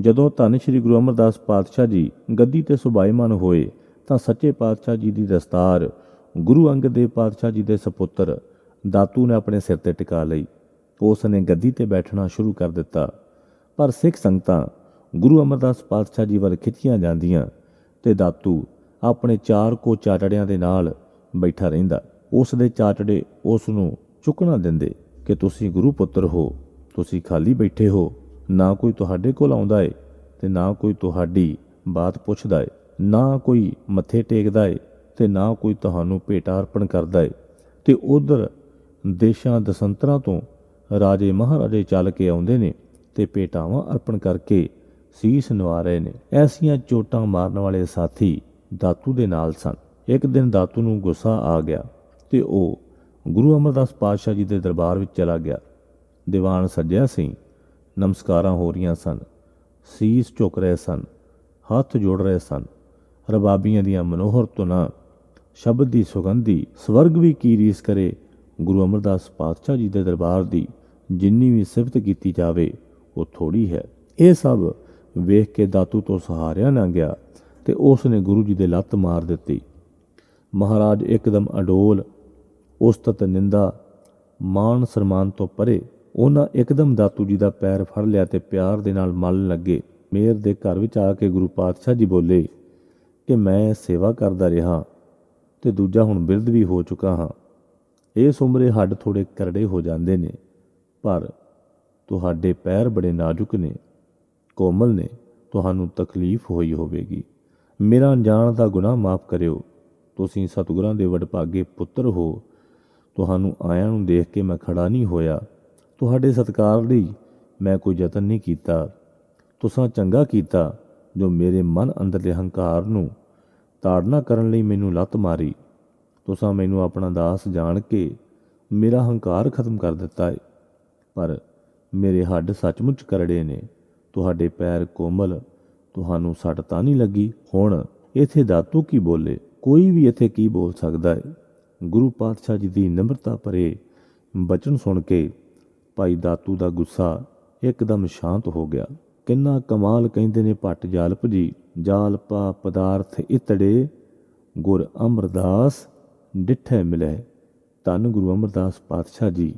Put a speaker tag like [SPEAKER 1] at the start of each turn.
[SPEAKER 1] ਜਦੋਂ ਧੰਨ ਸ੍ਰੀ ਗੁਰੂ ਅਮਰਦਾਸ ਪਾਤਸ਼ਾਹ ਜੀ ਗੱਦੀ ਤੇ ਸੁਭਾਈਮਾਨ ਹੋਏ, ਤਾਂ ਸੱਚੇ ਪਾਤਸ਼ਾਹ ਜੀ ਦੀ ਦਸਤਾਰ, ਗੁਰੂ ਅੰਗਦ ਦੇਵ ਪਾਤਸ਼ਾਹ ਜੀ ਦੇ ਸੁਪੁੱਤਰ, ਦਾਤੂ ਨੇ ਆਪਣੇ ਸਿਰ ਤੇ ਟਿਕਾ ਲਈ। ਉਸ ਨੇ ਗੱਦੀ ਤੇ ਬੈਠਣਾ ਸ਼ੁਰੂ ਕਰ ਦਿੱਤਾ। ਪਰ ਸਿੱਖ ਸੰਗਤਾਂ ਗੁਰੂ ਅਮਰਦਾਸ ਪਾਤਸ਼ਾਹ ਜੀ ਵੱਲ ਖਿੱਚੀਆਂ ਜਾਂਦੀਆਂ ਤੇ ਦਾਤੂ ਆਪਣੇ ਚਾਰ ਕੋ ਚਾਟੜਿਆਂ ਦੇ ਨਾਲ ਬੈਠਾ ਰਹਿੰਦਾ। ਉਸ ਦੇ ਚਾਟੜੇ ਉਸ ਨੂੰ ਚੁੱਕਣਾ ਦਿੰਦੇ ਕਿ ਤੁਸੀਂ ਗੁਰੂ ਪੁੱਤਰ ਹੋ, ਤੁਸੀਂ ਖਾਲੀ ਬੈਠੇ ਹੋ। ਨਾ ਕੋਈ ਤੁਹਾਡੇ ਕੋਲ ਆਉਂਦਾ ਏ ਤੇ ਨਾ ਕੋਈ ਤੁਹਾਡੀ ਬਾਤ ਪੁੱਛਦਾ ਏ, ਨਾ ਕੋਈ ਮੱਥੇ ਟੇਕਦਾ ਏ ਤੇ ਨਾ ਕੋਈ ਤੁਹਾਨੂੰ ਭੇਟਾ ਅਰਪਣ ਕਰਦਾ ਏ। ਤੇ ਉਧਰ ਦੇਸ਼ਾਂ ਦਸੰਤਰਾਂ ਤੋਂ ਰਾਜੇ ਮਹਾਰਾਜੇ ਚੱਲ ਕੇ ਆਉਂਦੇ ਨੇ ਤੇ ਭੇਟਾਵਾਂ ਅਰਪਣ ਕਰਕੇ ਸੀਸ ਨਿਵਾ ਰਹੇ ਨੇ। ਐਸੀਆਂ ਚੋਟਾਂ ਮਾਰਨ ਵਾਲੇ ਸਾਥੀ ਦਾਤੂ ਦੇ ਨਾਲ ਸਨ। ਇੱਕ ਦਿਨ ਦਾਤੂ ਨੂੰ ਗੁੱਸਾ ਆ ਗਿਆ ਤੇ ਉਹ ਗੁਰੂ ਅਮਰਦਾਸ ਪਾਤਸ਼ਾਹ ਜੀ ਦੇ ਦਰਬਾਰ ਵਿੱਚ ਚਲਾ ਗਿਆ। ਦੀਵਾਨ ਸੱਜਿਆ ਸੀ। ਨਮਸਕਾਰਾਂ ਹੋ ਰਹੀਆਂ ਸਨ। ਸੀਸ ਝੁਕ ਰਹੇ ਸਨ। ਹੱਥ ਜੋੜ ਰਹੇ ਸਨ। ਰਬਾਬੀਆਂ ਦੀਆਂ ਮਨੋਹਰ ਧੁਨਾਂ, ਸ਼ਬਦ ਦੀ ਸੁਗੰਧੀ, ਸਵਰਗ ਵੀ ਕੀ ਰੀਸ ਕਰੇ। ਗੁਰੂ ਅਮਰਦਾਸ ਪਾਤਸ਼ਾਹ ਜੀ ਦੇ ਦਰਬਾਰ ਦੀ ਜਿੰਨੀ ਵੀ ਸਿਫਤ ਕੀਤੀ ਜਾਵੇ, ਉਹ ਥੋੜੀ ਹੈ। ਇਹ ਸਭ ਵੇਖ ਕੇ ਦਾਤੂ ਤੋਂ ਸਹਾਰਿਆ ਨਾ ਗਿਆ ਤੇ ਉਸ ਨੇ ਗੁਰੂ ਜੀ ਦੇ ਲੱਤ ਮਾਰ ਦਿੱਤੀ। ਮਹਾਰਾਜ ਇੱਕਦਮ ਅਡੋਲ, ਉਸਤਤ ਨਿੰਦਾ ਮਾਨ ਸਨਮਾਨ ਤੋਂ ਪਰੇ ਉਹਨਾਂ ਇੱਕਦਮ ਦਾਤੂ ਜੀ ਦਾ ਪੈਰ ਫੜ ਲਿਆ ਤੇ ਪਿਆਰ ਦੇ ਨਾਲ ਮਲਣ ਲੱਗੇ। ਮੇਰ ਦੇ ਘਰ ਵਿੱਚ ਆ ਕੇ ਗੁਰੂ ਪਾਤਸ਼ਾਹ ਜੀ ਬੋਲੇ, ਕਿ ਮੈਂ ਸੇਵਾ ਕਰਦਾ ਰਿਹਾ ਤੇ ਦੂਜਾ ਹੁਣ ਬਿਰਧ ਵੀ ਹੋ ਚੁੱਕਾ ਹਾਂ। ਇਸ ਉਮਰੇ ਹੱਡ ਥੋੜੇ ਕਰੜੇ ਹੋ ਜਾਂਦੇ ਨੇ, ਪਰ ਤੁਹਾਡੇ ਪੈਰ ਬੜੇ ਨਾਜ਼ੁਕ ਨੇ, ਕੋਮਲ ਨੇ, ਤੁਹਾਨੂੰ ਤਕਲੀਫ ਹੋਈ ਹੋਵੇਗੀ। ਮੇਰਾ ਅਣਜਾਣ ਦਾ ਗੁਨਾਹ ਮਾਫ ਕਰਿਓ। ਤੁਸੀਂ ਸਤਿਗੁਰਾਂ ਦੇ ਵਡਭਾਗੇ ਪੁੱਤਰ ਹੋ। ਤੁਹਾਨੂੰ ਆਇਆਂ ਨੂੰ ਦੇਖ ਕੇ ਮੈਂ ਖੜਾ ਨਹੀਂ ਹੋਇਆ। ਤੁਹਾਡੇ ਸਤਿਕਾਰ ਲਈ ਮੈਂ ਕੋਈ ਯਤਨ ਨਹੀਂ ਕੀਤਾ। ਤੁਸੀਂ ਚੰਗਾ ਕੀਤਾ ਜੋ ਮੇਰੇ ਮਨ ਅੰਦਰਲੇ ਹੰਕਾਰ ਨੂੰ ਤਾੜਨਾ ਕਰਨ ਲਈ ਮੈਨੂੰ ਲੱਤ ਮਾਰੀ। ਤੁਸੀਂ ਮੈਨੂੰ ਆਪਣਾ ਦਾਸ ਜਾਣ ਕੇ ਮੇਰਾ ਹੰਕਾਰ ਖਤਮ ਕਰ ਦਿੱਤਾ ਹੈ ਪਰ ਮੇਰੇ ਹੱਡ ਸੱਚਮੁੱਚ ਕਰੜੇ ਨੇ। ਤੁਹਾਡੇ ਪੈਰ ਕੋਮਲ, ਤੁਹਾਨੂੰ ਸੱਟ ਤਾਂ ਨਹੀਂ ਲੱਗੀ? ਹੁਣ ਇਥੇ ਦਾਤੂ ਕੀ ਬੋਲੇ? ਕੋਈ ਵੀ ਇਥੇ ਕੀ ਬੋਲ ਸਕਦਾ ਹੈ ਗੁਰੂ ਪਾਤਸ਼ਾਹ ਜੀ ਦੀ ਨਿਮਰਤਾ ਭਰੇ ਬਚਨ ਸੁਣ ਕੇ ਭਾਈ ਦਾਤੂ ਦਾ ਗੁੱਸਾ ਇੱਕਦਮ ਸ਼ਾਂਤ ਹੋ ਗਿਆ। ਕਿੰਨਾ ਕਮਾਲ ਕਹਿੰਦੇ ਨੇ ਭੱਟ ਜਾਲਪ ਜੀ ਜਾਲਪਾ ਪਦਾਰਥ ਇਤੜੇ, ਗੁਰ ਅਮਰਦਾਸ ਡਿਠੇ ਮਿਲੇ। ਧੰਨ ਗੁਰੂ ਅਮਰਦਾਸ ਪਾਤਸ਼ਾਹ ਜੀ।